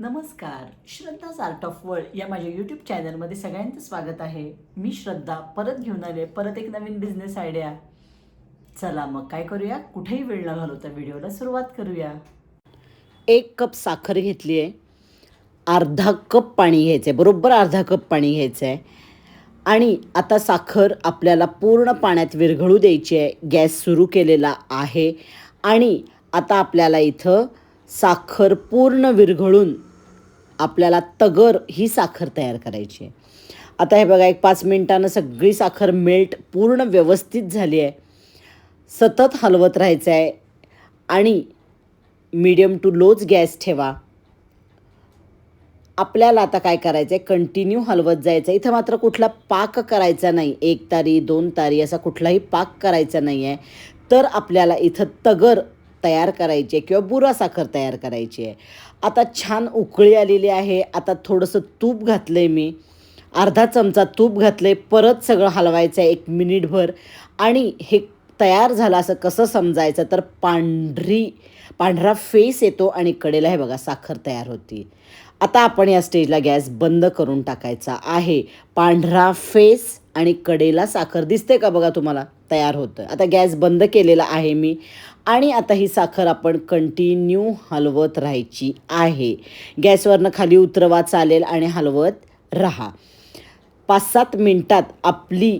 नमस्कार श्रद्धाच art of world या माझ्या यूट्यूब चॅनलमध्ये सगळ्यांचं स्वागत आहे. मी श्रद्धा परत घेऊन आले परत एक नवीन बिझनेस आयडिया चला मग काय करूया? कुठेही वेळ न घालवता व्हिडिओला सुरुवात करूया. एक कप साखर घेतली आहे अर्धा कप पाणी घ्यायचं आहे बरोबर अर्धा कप पाणी घ्यायचं आहे आणि आता साखर आपल्याला पूर्ण पाण्यात विरघळू द्यायची आहे गॅस सुरू केलेला आहे. आणि आता आपल्याला इथं साखर पूर्ण विरघळून आपल्याला तगर ही साखर तयार करायची आहे. आता हे बघा एक पाच मिनिटानं सगळी साखर मेल्ट पूर्ण व्यवस्थित झाली आहे. सतत हलवत राहायचं आहे. आणि मीडियम टू लोच गॅस ठेवा. आपल्याला आता काय करायचं आहे कंटिन्यू हलवत जायचं आहे इथं मात्र कुठला पाक करायचा नाही. एक तारी दोन तारी असा कुठलाही पाक करायचा नाही आहे तर आपल्याला इथं तगर तयार करायची आहे किंवा बुरा साखर तयार करायची आहे. आता छान उकळी आलेली आहे. आता थोडंसं तूप घातलं आहे मी. अर्धा चमचा तूप घातलं आहे परत सगळं हलवायचं आहे एक मिनिटभर. आणि हे तयार झालं असं कसं समजायचं? तर पांढरी पांढरा फेस येतो आणि कडेला हे बघा साखर तयार होती. आता आपण या स्टेजला गॅस बंद करून टाकायचा आहे. पांढरा फेस आणि कडेला साखर दिसते का बघा तुम्हाला? तयार होतं आता गॅस बंद केलेला आहे मी. आणि आता ही साखर आपण कंटिन्यू हलवत राहायची आहे. गॅसवरनं खाली उतरवा चालेल आणि हलवत राहा. पाच सात मिनटात आपली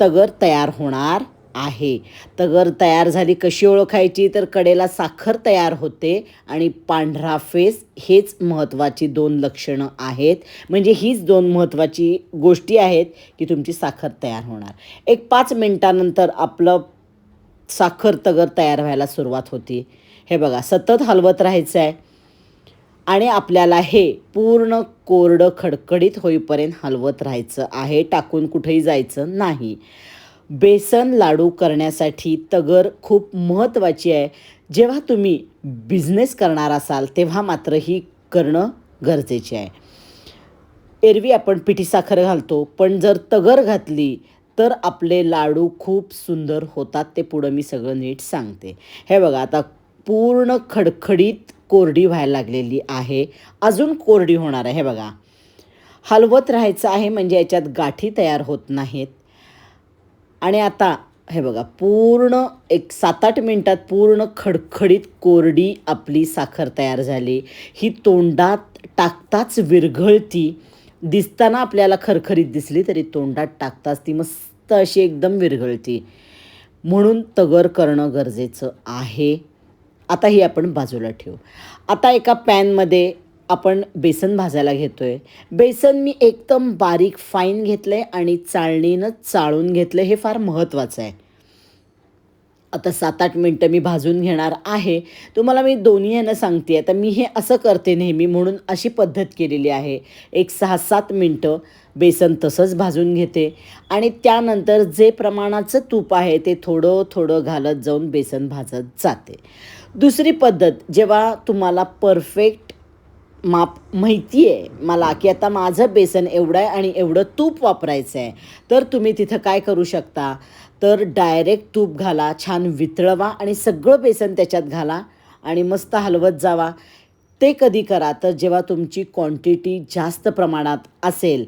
तगर तयार होणार आहे. तगर तयार झाली कशी ओळखायची? तर कडेला साखर तयार होते आणि पांढरा फेस हेच महत्त्वाची दोन लक्षणं आहेत. म्हणजे हीच दोन महत्त्वाची गोष्टी आहेत की तुमची साखर तयार होणार. एक पाच मिनटानंतर आपलं साखर तगर तयार व्हायला सुरुवात होती. हे बघा सतत हलवत राहायचं आहे आणि आपल्याला हे पूर्ण कोरडं खडखडीत होईपर्यंत हलवत राहायचं आहे टाकून कुठेही जायचं नाही. बेसन लाडू करण्यासाठी तगर खूप महत्त्वाची आहे. जेव्हा तुम्ही बिझनेस करणार असाल तेव्हा मात्र ही करणं गरजेचे आहे. एरवी आपण पिठी साखर घालतो पण जर तगर घातली तर आपले लाडू खूप सुंदर होतात ते पुढं मी सगळं नीट सांगते. हे बघा आता पूर्ण खडखडीत कोरडी व्हायला लागलेली आहे. अजून कोरडी होणार आहे हे बघा. हलवत राहायचं आहे म्हणजे याच्यात गाठी तयार होत नाहीत. आणि आता हे बघा पूर्ण एक सात आठ मिनटात पूर्ण खडखडीत कोरडी आपली साखर तयार झाली. ही तोंडात टाकताच विरघळती. दिसताना आपल्याला खरखरीत दिसली तरी तोंडात टाकताच ती मस्त अशी एकदम विरघळती. म्हणून तगर करणं गरजेचं आहे. आता ही आपण बाजूला ठेवू. आता एका पॅनमध्ये आपण बेसन भाजायला घेतो आहे बेसन मी एकदम बारीक फाईन घेतलं आहे आणि चाळणीनं चाळून घेतलं हे फार महत्त्वाचं आहे. आता सात आठ मिनटं मी भाजून घेणार आहे. तुम्हाला मी दोन्ही यांना सांगते. आता मी हे असं करते नेहमी म्हणून अशी पद्धत केलेली आहे. एक सहा सात मिनटं बेसन तसंच भाजून घेते. आणि त्यानंतर जे प्रमाणाचं तूप आहे ते थोडं थोडं घालत जाऊन बेसन भाजत जाते. दुसरी पद्धत जेव्हा तुम्हाला परफेक्ट माप माहिती आहे मला की आता माझं बेसन एवढं आहे आणि एवढं तूप वापरायचं आहे तर तुम्ही तिथं काय करू शकता? तर डायरेक्ट तूप घाला छान वितळवा आणि सगळं बेसन त्याच्यात घाला आणि मस्त हलवत जावा. ते कधी करा तर जेव्हा तुमची क्वांटिटी जास्त प्रमाणात असेल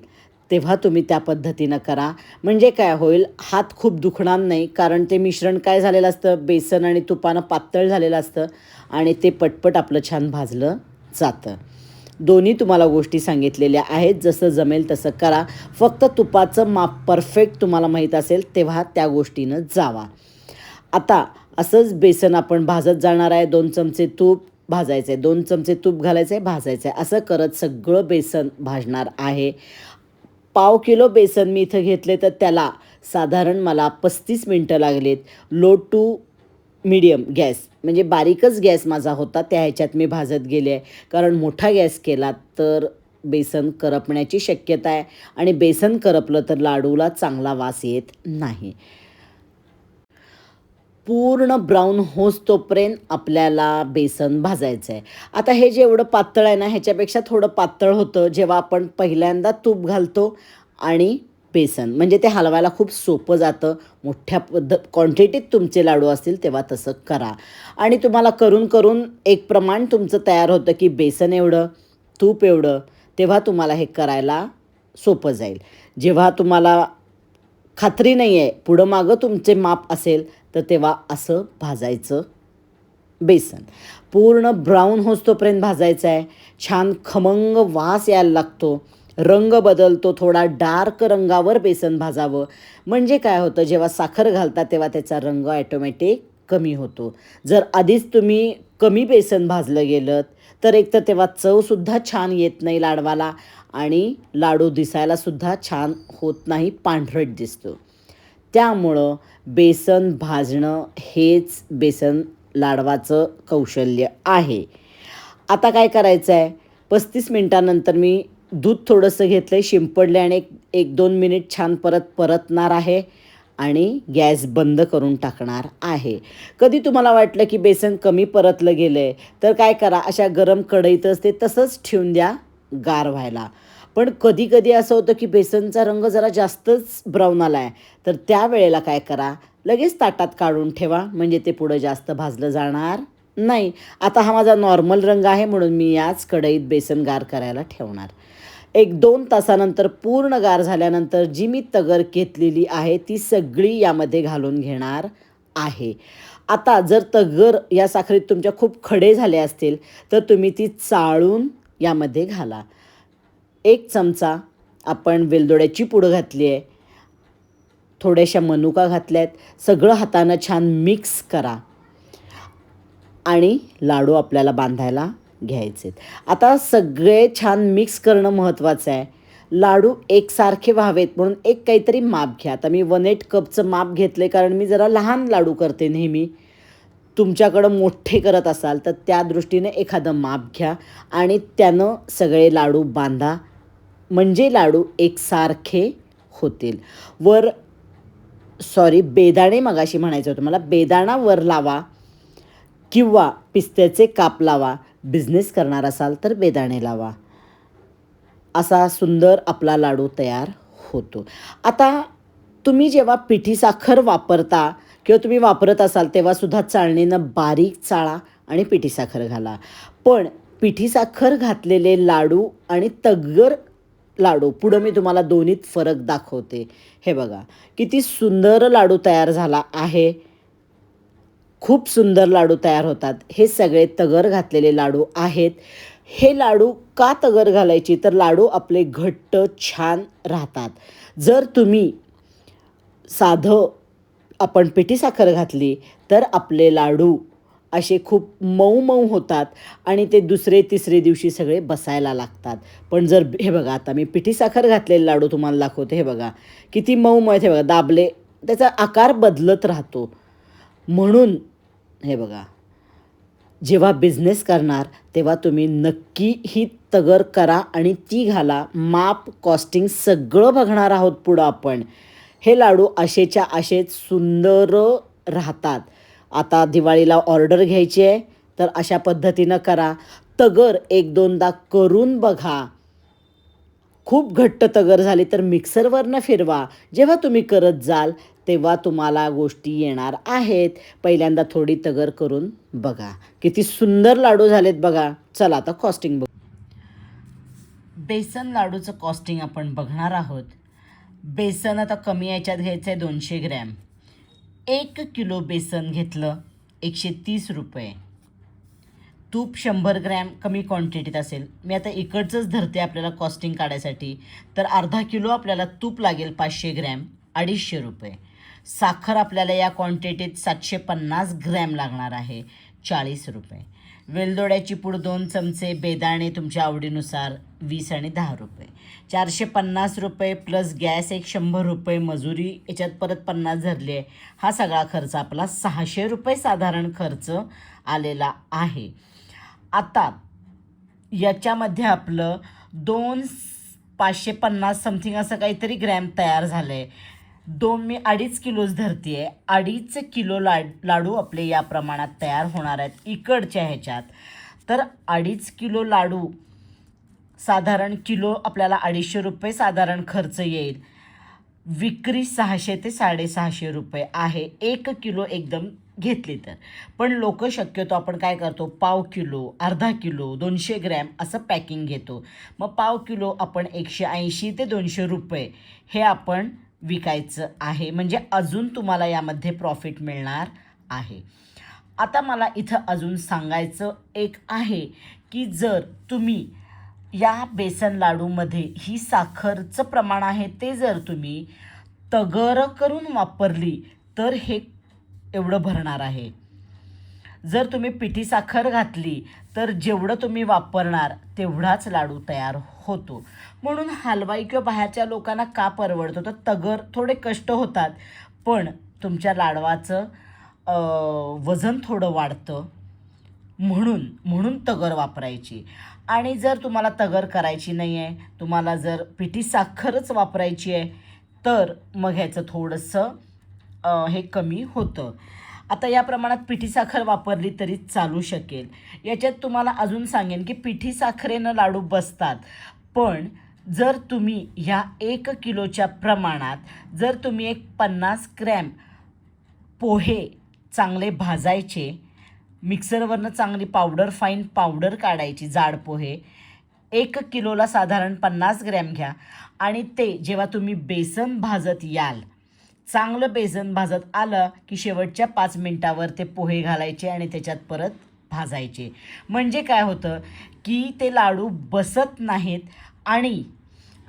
तेव्हा तुम्ही त्या पद्धतीनं करा. म्हणजे काय होईल हात खूप दुखणार नाही कारण ते मिश्रण काय झालेलं असतं? बेसन आणि तुपानं पातळ झालेलं असतं आणि ते पटपट आपलं छान भाजलं जातं. दोन्ही तुम्हाला गोष्टी सांगितलेल्या आहेत. जसं जमेल तसं करा. फक्त तुपाचं माप परफेक्ट तुम्हाला माहीत असेल तेव्हा त्या गोष्टीनं जावा. आता असंच बेसन आपण भाजत जाणार आहे. दोन चमचे तूप भाजायचं. आहे दोन चमचे तूप घालायचं आहे भाजायचं. आहे असं करत सगळं बेसन भाजणार आहे. पाव किलो बेसन मी इथं घेतले तर त्याला साधारण मला पस्तीस मिनटं लागलेत. लो टू मीडियम गॅस म्हणजे बारीकच गॅस माझा होता त्या ह्याच्यात मी भाजत गेले आहे. कारण मोठा गॅस केला तर बेसन करपण्याची शक्यता आहे. आणि बेसन करपलं तर लाडूला चांगला वास येत नाही. पूर्ण ब्राऊन होस तोपर्यंत आपल्याला बेसन भाजायचं आहे. आता हे जेवढं पातळ आहे ना ह्याच्यापेक्षा थोडं पातळ होतं. जेव्हा आपण पहिल्यांदा तूप घालतो आणि बेसन. म्हणजे ते हलवायला खूप सोपं जातं. मोठ्या पद्ध क्वांटिटीत तुमचे लाडू असतील तेव्हा तसं करा. आणि तुम्हाला करून करून एक प्रमाण तुमचं तयार होतं की बेसन एवढं तूप एवढं तेव्हा तुम्हाला हे करायला सोपं जाईल. जेव्हा तुम्हाला खात्री नाही आहे पुढं मागं तुमचे माप असेल तर तेव्हा असं भाजायचं बेसन. पूर्ण ब्राऊन होस तोपर्यंत भाजायचं आहे. छान खमंग वास यायला लागतो. रंग बदलतो थोडा डार्क रंगावर बेसन भाजावं. म्हणजे काय होतं जेव्हा साखर घालता तेव्हा त्याचा रंग ॲटोमॅटिक कमी होतो. जर आधीच तुम्ही कमी बेसन भाजलं गेलं तर एक तर तेव्हा चवसुद्धा छान येत नाही लाडवाला आणि लाडू दिसायलासुद्धा छान होत नाही पांढरट दिसतो. त्यामुळं बेसन भाजणं हेच बेसन लाडवाचं कौशल्य आहे. आता काय करायचं आहे पस्तीस मिनटानंतर मी दूध थोडंसं घेतलं आहे शिंपडले आणि एक एक दोन मिनिट छान परत परतणार आहे आणि गॅस बंद करून टाकणार आहे. कधी तुम्हाला वाटलं की बेसन कमी परतलं गेलं आहे तर काय करा अशा गरम कढईतच ते तसंच ठेवून द्या गार व्हायला. पण कधी कधी असं होतं की बेसनचा रंग जरा जास्तच ब्राऊन आला आहे तर त्यावेळेला काय करा लगेच ताटात काढून ठेवा म्हणजे ते पुढं जास्त भाजलं जाणार नाही. आता हा माझा नॉर्मल रंग आहे म्हणून मी याच कढईत बेसन गार करायला ठेवणार. एक दोन तासानंतर पूर्ण गार झाल्यानंतर जी मी तगर घेतलेली आहे ती सगळी यामध्ये घालून घेणार आहे. आता जर तगर या साखरेत तुमच्या खूप खडे झाले असतील तर तुम्ही ती चाळून यामध्ये घाला. एक चमचा आपण वेलदोड्याची पूड घातली आहे थोड्याशा मनुका घातल्या आहेत सगळं हातानं छान मिक्स करा. आणि लाडू आपल्याला बांधायला घ्यायचे आता सगळे छान मिक्स करणं महत्त्वाचं आहे. लाडू एकसारखे व्हावेत म्हणून एक काहीतरी माप घ्या. आता मी वन एट कपचं माप घेतले कारण मी जरा लहान लाडू करते नेहमी. तुमच्याकडं मोठे करत असाल तर त्या दृष्टीने एखादं माप घ्या आणि त्यानं सगळे लाडू बांधा. म्हणजे लाडू एकसारखे होतील. वर सॉरी बेदाणे मगाशी म्हणायचं होतं. मला बेदाणा वर लावा. किंवा पिस्त्याचे काप लावा बिझनेस करणार असाल तर बेदाणे लावा. असा सुंदर आपला लाडू तयार होतो. आता तुम्ही जेव्हा पिठी साखर वापरता किंवा तुम्ही वापरत असाल तेव्हासुद्धा चाळणीनं बारीक चाळा आणि पिठी साखर घाला. पण पिठी साखर घातलेले लाडू आणि तग्गर लाडू पुढं मी तुम्हाला दोन्हीत फरक दाखवते. हे बघा किती सुंदर लाडू तयार झाला आहे. खूप सुंदर लाडू तयार होतात. हे सगळे तगर घातलेले लाडू आहेत. हे लाडू का तगर घालायची? तर लाडू आपले घट्ट छान राहतात. जर तुम्ही साधं आपण पिठी साखर घातली तर आपले लाडू असे खूप मऊ मऊ होतात आणि ते दुसरे तिसरे दिवशी सगळे बसायला लागतात. पण जर हे बघा आता मी पिठी साखर घातलेले लाडू तुम्हाला दाखवते. हे बघा किती मऊ मऊ आहेत. हे बघा दाबले त्याचा आकार बदलत राहतो. म्हणून हे बघा. जेव्हा बिझनेस करणार तेव्हा तुम्ही नक्की ही तगर करा आणि ती घाला. माप कॉस्टिंग सगळं बघणार आहोत पुढं आपण. हे लाडू आशेच्या आशेत सुंदर राहतात. आता दिवाळीला ऑर्डर घ्यायची आहे तर अशा पद्धतीनं करा. तगर एक दोनदा करून बघा. खूप घट्ट तगर झाली तर मिक्सरवरनं फिरवा. जेव्हा तुम्ही करत जाल तेव्हा तुम्हाला गोष्टी येणार आहेत. पहिल्यांदा थोडी तगर करून बघा. किती सुंदर लाडू झालेत बघा. चला आता कॉस्टिंग बघ. बेसन लाडूचं कॉस्टिंग आपण बघणार आहोत. बेसन आता कमी याच्यात घ्यायचं आहे दोनशे ग्रॅम. एक किलो बेसन घेतलं एकशे तीस रुपये. तूप शंभर ग्रॅम कमी क्वांटिटीत असेल. मी आता इकडचंच धरते आपल्याला कॉस्टिंग काढायसाठी. तर अर्धा किलो आपल्याला तूप लागेल पाचशे ग्रॅम अडीचशे रुपये. साखर आपल्याला या क्वांटिटीत सातशे पन्नास ग्रॅम लागणार आहे. चाळीस रुपये. वेलदोड्याची पूड दोन चमचे बेदाणे तुमच्या आवडीनुसार वीस आणि दहा रुपये. चारशे पन्नास रुपये प्लस गॅस एक शंभर रुपये मजुरी याच्यात परत पन्नास धरली आहे. हा सगळा खर्च आपला सहाशे रुपये साधारण खर्च आलेला आहे. आता याच्यामध्ये आपलं दोन पाचशे पन्नास समथिंग असं काहीतरी ग्रॅम तयार झालं आहे दोन मी अडीच किलोच धरते आहे. अडीच किलो लाड लाडू आपले या प्रमाणात तयार होणार आहेत इकडच्या ह्याच्यात. तर अडीच किलो लाडू साधारण किलो आपल्याला अडीचशे रुपये साधारण खर्च येईल. विक्री सहाशे ते साडेसहाशे रुपये आहे. एक किलो एकदम घेतली तर. पण लोक शक्यतो आपण काय करतो? पाव किलो अर्धा किलो दोनशे ग्रॅम असं पॅकिंग घेतो. मग पाव किलो आपण एकशे ऐंशी ते दोनशे रुपये हे आपण विकायचं आहे. म्हणजे अजून तुम्हाला यामध्ये प्रॉफिट मिळणार आहे. आता मला इथं अजून सांगायचं एक आहे की जर तुम्ही या बेसन लाडूमध्ये ही साखरचं प्रमाण आहे ते जर तुम्ही तगर करून वापरली तर हे एवढं भरणार आहे. जर तुम्ही पिठी साखर घातली तर जेवढं तुम्ही वापरणार तेवढाच लाडू तयार होतो. म्हणून हलवाई किंवा बाहेरच्या लोकांना का परवडतो? तर तगर थोडे कष्ट होतात पण तुमच्या लाडवाचं वजन थोडं वाढतं. म्हणून म्हणून तगर वापरायची. आणि जर तुम्हाला तगर करायची नाही आहे तुम्हाला जर पिठी साखरच वापरायची आहे तर मग ह्याचं थोडंसं हे कमी होतं. आता या प्रमाणात पिठी साखर वापरली तरी चालू शकेल. याच्यात तुम्हाला अजून सांगेन की पिठी साखरेनं लाडू बसतात. पण जर तुम्ही ह्या एक किलोच्या प्रमाणात जर तुम्ही एक पन्नास ग्रॅम पोहे चांगले भाजायचे मिक्सरवरनं चांगली पावडर फाईन पावडर काढायची जाड पोहे एक किलोला साधारण पन्नास ग्रॅम घ्या. आणि ते जेव्हा तुम्ही बेसन भाजत याल चांगलं बेसन भाजत आलं की शेवटच्या पाच मिनटावर ते पोहे घालायचे आणि त्याच्यात परत भाजायचे. म्हणजे काय होतं की ते लाडू बसत नाहीत आणि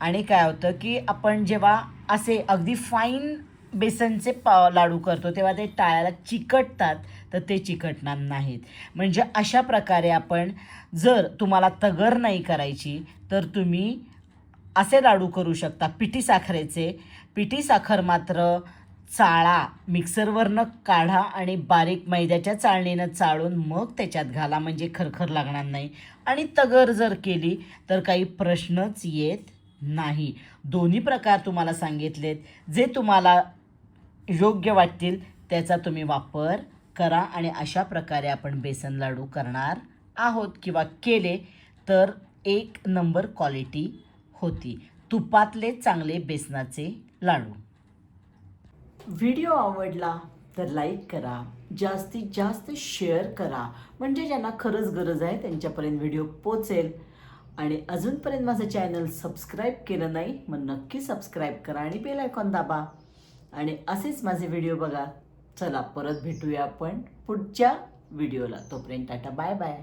आणि काय होतं की आपण जेव्हा असे अगदी फाईन बेसनचे पा लाडू करतो तेव्हा ते टाळ्याला चिकटतात तर ते चिकटणार नाहीत. म्हणजे अशा प्रकारे आपण जर तुम्हाला तगर नाही करायची तर तुम्ही असे लाडू करू शकता पिठी साखरेचे पिठी साखर मात्र चाळा. मिक्सरवरनं काढा आणि बारीक मैद्याच्या चाळणीनं चाळून मग त्याच्यात घाला. म्हणजे खरखर लागणार नाही. आणि तगर जर केली तर काही प्रश्नच येत नाही. दोन्ही प्रकार तुम्हाला सांगितलेत. जे तुम्हाला योग्य वाटतील त्याचा तुम्ही वापर करा आणि अशा प्रकारे आपण बेसन लाडू करणार आहोत किंवा केले तर एक नंबर क्वालिटी होती. तुपातले चांगले बेसनाचे लाडू. व्हिडिओ आवडला तर लाईक करा जास्तीत जास्त शेअर करा म्हणजे ज्यांना खरंच गरज आहे त्यांच्यापर्यंत व्हिडिओ पोचेल आणि अजूनपर्यंत माझं चॅनल सबस्क्राईब केलं नाही मग नक्की सबस्क्राईब करा आणि बेल आयकॉन दाबा. आणि असेच माझे व्हिडिओ बघा. चला परत भेटूया आपण पुढच्या व्हिडिओला. तोपर्यंत टाटा बाय बाय.